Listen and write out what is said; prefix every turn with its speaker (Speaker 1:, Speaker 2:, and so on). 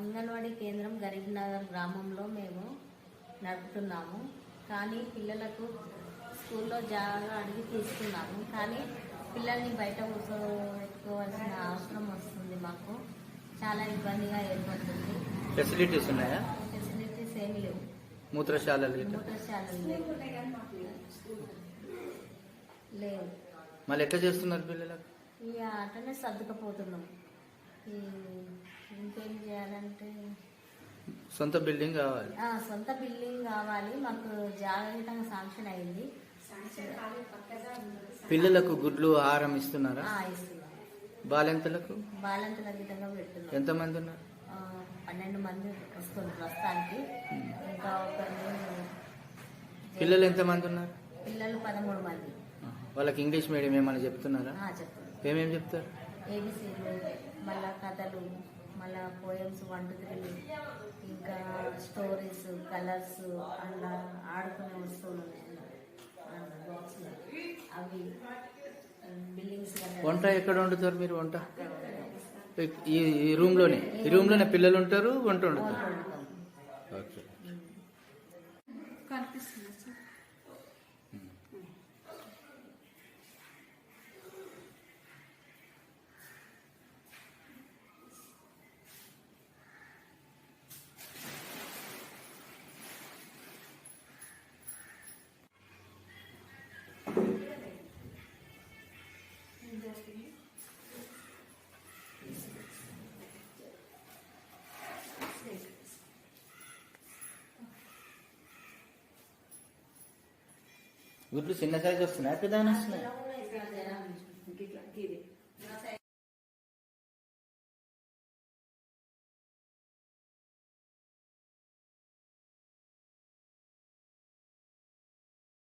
Speaker 1: అంగన్వాడీ కేంద్రం గరీబ్ నగర్ గ్రామంలో మేము నడుపుతున్నాము. కానీ పిల్లలకు స్కూల్లో జాగా అడిగి తీసుకున్నాము. కానీ పిల్లల్ని బయట కూర్చోబెట్టుకోవాల్సిన అవసరం వస్తుంది మాకు. చాలా ఇబ్బందిగా ఏర్పడుతుంది.
Speaker 2: ఫెసిలిటీస్ ఉన్నాయా?
Speaker 1: ఫెసిలిటీస్ ఏమి లేవు.
Speaker 2: మూత్రశాలలు
Speaker 1: మూత్రశాలలు లేవు. లేవు.
Speaker 2: మళ్ళీ ఎట్లా చేస్తున్నారు పిల్లలకు?
Speaker 1: ఈ ఆటనే సర్దుకపోతున్నాం. ఇంకేం చేయాలంటే?
Speaker 2: సొంత బిల్డింగ్ కావాలి.
Speaker 1: ఆ, సొంత బిల్డింగ్ కావాలి. మాకు జాగ్రత్తగా శాంక్షన్ అయింది.
Speaker 2: పిల్లలకు గుడ్లు ఆహారం ఇస్తున్నారా? బాలెంతలకు?
Speaker 1: బాలంతల విధంగా
Speaker 2: ఎంతమంది ఉన్నారు?
Speaker 1: ఆ, పన్నెండు మంది వస్తుంది ప్రస్తుతానికి. ఇంకా ఒకరు
Speaker 2: పిల్లలు ఎంతమంది ఉన్నారు?
Speaker 1: పిల్లలు పదమూడు మంది.
Speaker 2: వాళ్ళకి ఇంగ్లీష్ మీడియం ఏమైనా చెప్తున్నారా? ఏమేమి చెప్తారు?
Speaker 1: ఏబిసీలు మళ్ళా కథలు మళ్ళా పోయమ్స్ వన్ టూ త్రీ ఇంకా స్టోరీస్ కలర్స్ అలా ఆడుకునే వస్తువులు బాక్స్లు అవి బిల్డింగ్స్
Speaker 2: వంట ఎక్కడ వండుతారు మీరు వంట? ఈ ఈ రూమ్లోనే ఈ రూమ్లోనే పిల్లలు ఉంటారు వంట వండుతారు. ఓకే.
Speaker 3: కనిపిస్తుంది
Speaker 2: గుడ్లు చిన్న సైజ్ వస్తున్నాయి? పెద్ద వస్తున్నాయి